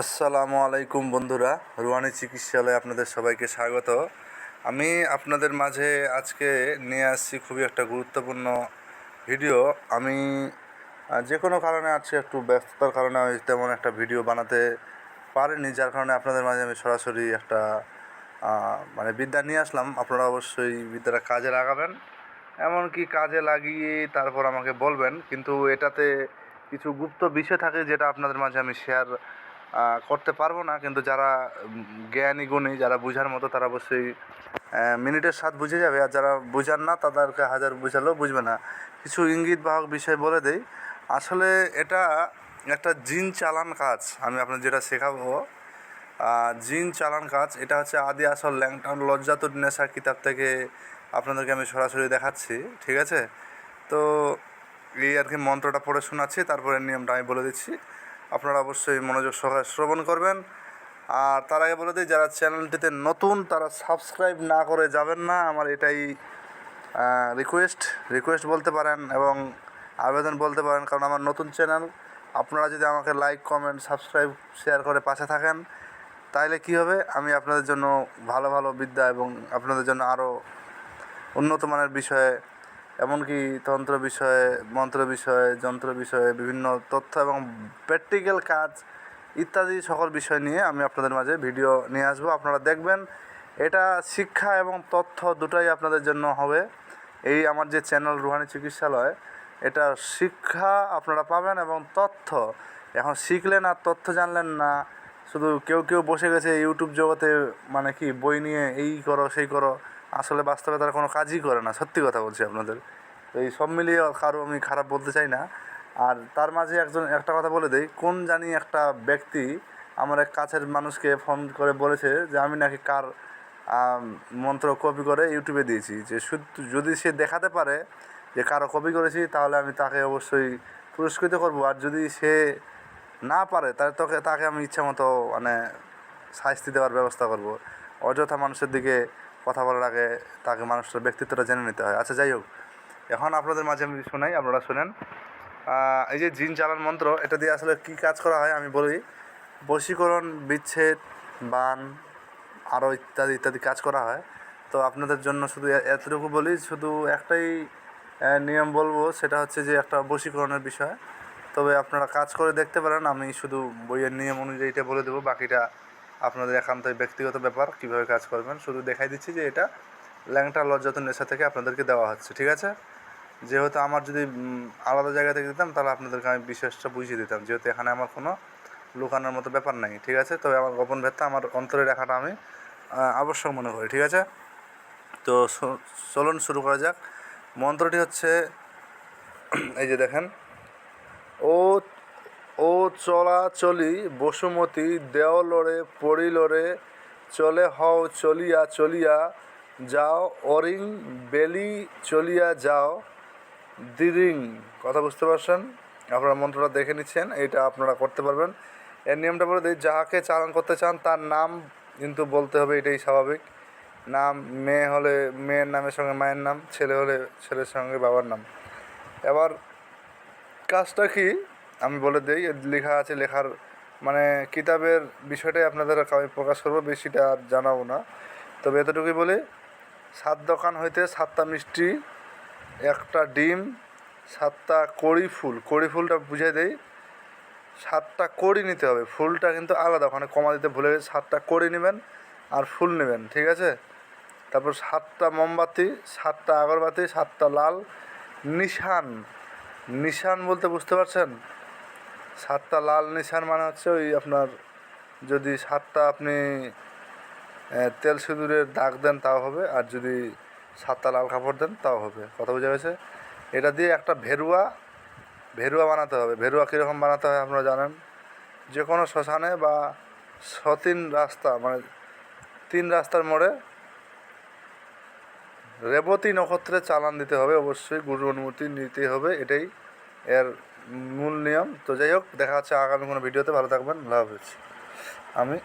আসসালামু আলাইকুম বন্ধুরা, রুয়ানি চিকিৎসালয়ে আপনাদের সবাইকে স্বাগত। আমি আপনাদের মাঝে আজকে নিয়ে আসছি খুবই একটা গুরুত্বপূর্ণ ভিডিও। আমি যে কোনো কারণে আজকে একটু ব্যস্ততার কারণে আমি তেমন একটা ভিডিও বানাতে পারিনি, যার কারণে আপনাদের মাঝে আমি সরাসরি একটা মানে বিদ্যা নিয়ে আসলাম। আপনারা অবশ্যই বিদ্যাটা কাজে লাগাবেন, এমনকি কাজে লাগিয়ে তারপর আমাকে বলবেন। কিন্তু এটাতে কিছু গুপ্ত বিষয় থাকে যেটা আপনাদের মাঝে আমি শেয়ার করতে পারব না, কিন্তু যারা জ্ঞানী, গুণী, যারা বুঝার মতো, তারা অবশ্যই মিনিটের স্বাদ বুঝে যাবে। আর যারা বুঝার না, তাদেরকে হাজার বুঝালেও বুঝবে না। কিছু ইঙ্গিত বাহক বিষয় বলে দেই। আসলে এটা একটা জিন চালান কাজ, আমি আপনার যেটা শেখাবো। জিন চালান কাজ, এটা হচ্ছে আদি আসল ল্যাংটন লজ্জাতুর নেশা কিতাব থেকে আপনাদেরকে আমি সরাসরি দেখাচ্ছি, ঠিক আছে? তো এই আর কি মন্ত্রটা পড়ে শোনাচ্ছি, তারপরে নিয়মটা আমি বলে দিচ্ছি। আপনারা অবশ্যই মনোযোগ সহকারে শ্রবণ করবেন। আর তার আগে বলে দিই, যারা চ্যানেলটিতে নতুন, তারা সাবস্ক্রাইব না করে যাবেন না। আমার এটাই রিকোয়েস্ট রিকোয়েস্ট বলতে পারেন এবং আবেদন বলতে পারেন, কারণ আমার নতুন চ্যানেল। আপনারা যদি আমাকে লাইক কমেন্ট সাবস্ক্রাইব শেয়ার করে পাশে থাকেন তাহলে কী হবে? আমি আপনাদের জন্য ভালো ভালো বিদ্যা এবং আপনাদের জন্য আরও উন্নত মানের বিষয়ে এমনকি তন্ত্র বিষয়ে, মন্ত্র বিষয়ে, যন্ত্র বিষয়ে বিভিন্ন তথ্য এবং প্র্যাকটিক্যাল কাজ ইত্যাদি সকল বিষয় নিয়ে আমি আপনাদের মাঝে ভিডিও নিয়ে আসব। আপনারা দেখবেন এটা শিক্ষা এবং তথ্য দুটাই আপনাদের জন্য হবে। এই আমার যে চ্যানেল রুহানি চিকিৎসালয়, এটা শিক্ষা আপনারা পাবেন এবং তথ্য। এখন শিখলেন আর তথ্য জানলেন না, শুধু কেউ কেউ বসে গেছে ইউটিউব জগতে মানে কি বই নিয়ে এই করো, সেই করো। আসলে বাস্তবে তারা কোনো কাজই করে না, সত্যি কথা বলছি আপনাদের। তো এই সব মিলিয়ে কারও আমি খারাপ বলতে চাই না। আর তার মাঝে একজন, একটা কথা বলে দেই, কোন জানি একটা ব্যক্তি আমার এক কাছের মানুষকে ফোন করে বলেছে যে, আমি নাকি কার মন্ত্র কপি করে ইউটিউবে দিয়েছি। যে যদি সে দেখাতে পারে যে কারও কপি করেছি, তাহলে আমি তাকে অবশ্যই পুরস্কৃত করব। আর যদি সে না পারে, তাহলে তোকে, তাকে আমি ইচ্ছা মতো মানে শাস্তি দেওয়ার ব্যবস্থা করব। অযথা মানুষের দিকে কথা বলার আগে তাকে মানুষের ব্যক্তিত্বটা জেনে নিতে হয়। আচ্ছা যাই হোক। এখন আপনাদের মাঝে আমি শোনাই, আপনারা শোনেন। এই যে জিন চালান মন্ত্র, এটা দিয়ে আসলে কী কাজ করা হয় আমি বলি। বশীকরণ, বিচ্ছেদ, বান আরও ইত্যাদি ইত্যাদি কাজ করা হয়। তো আপনাদের জন্য শুধু এতটুকু বলি, শুধু একটাই নিয়ম বলব, সেটা হচ্ছে যে একটা বশীকরণের বিষয়। তবে আপনারা কাজ করে দেখতে পারেন, আমি শুধু বইয়ের নিয়ম অনুযায়ী এটা বলে দেবো, বাকিটা আপনাদের একান্তই ব্যক্তিগত ব্যাপার, কীভাবে কাজ করবেন। শুধু দেখাই দিচ্ছি যে এটা ল্যাংটা লজ্জাতন নেশা থেকে আপনাদেরকে দেওয়া হচ্ছে, ঠিক আছে? যেহেতু আমার যদি আলাদা জায়গা থেকে দিতাম, তাহলে আপনাদেরকে আমি বিশেষটা বুঝিয়ে দিতাম। যেহেতু এখানে আমার কোনো লুকানোর মতো ব্যাপার নাই, ঠিক আছে? তবে আমার গোপন ভেদটা, আমার অন্তরে রাখাটা আমি আবশ্যক মনে করি, ঠিক আছে? তো চলুন শুরু করা যাক। মন্ত্রটি হচ্ছে, এই যে দেখেন, ও ও চলা চলি বসুমতী, দেওলরে পড়িলরে চলে হও, চলিয়া চলিয়া যাও, অরিং, বেলি, চলিয়া যাও দিরিং কথা বুঝতে পারছেন? আপনারা মন্ত্রটা দেখে নিচ্ছেন, এটা আপনারা করতে পারবেন। এর নিয়মটা বলে দিই, যাহাকে চালান করতে চান, তার নাম কিন্তু বলতে হবে, এটাই স্বাভাবিক। নাম, মেয়ে হলে মেয়ের নামের সঙ্গে মায়ের নাম, ছেলে হলে ছেলের সঙ্গে বাবার নাম। এবার কাজটা কি? আমি বলে দিই, লেখা আছে, লেখার মানে কিতাবের বিষয়টাই আপনাদের আমি প্রকাশ করব বেশিটা আর জানাব না। তবে এতটুকুই বলি, সাত দোকান হইতে সাতটা মিষ্টি, একটা ডিম, সাতটা কড়ি ফুল। কড়ি ফুলটা বুঝিয়ে দেই, সাতটা কড়ি নিতে হবে। ফুলটা কিন্তু আলাদা, ওখানে কমা দিতে ভুলে গেছে সাতটা কড়ি নেবেন আর ফুল নেবেন, ঠিক আছে? তারপর সাতটা মোমবাতি, সাতটা আগরবাতি, সাতটা লাল, নিশান। নিশান বলতে বুঝতে পারছেন? সাতটা লাল নিশান মানে হচ্ছে ওই আপনার যদি সাতটা আপনি তেল সিঁদুরের দাগ দেন তাও হবে, আর যদি সাতটা লাল কাপড় দেন তাও হবে। কথা বোঝা গেছে? এটা দিয়ে একটা ভেরুয়া ভেরুয়া বানাতে হবে। ভেরুয়া কীরকম বানাতে হয় আপনারা জানেন? যে কোনো শ্মশানে বা সতিন রাস্তা মানে তিন রাস্তার মোড়ে রেবতী নক্ষত্রে চালান দিতে হবে। অবশ্যই গুরু অনুমতি নিতে হবে। এটাই এর মূল নিয়ম। তো যাই হোক, দেখা হচ্ছে আগামী কোনো ভিডিওতে। ভালো থাকবেন। লাভ হচ্ছে আমি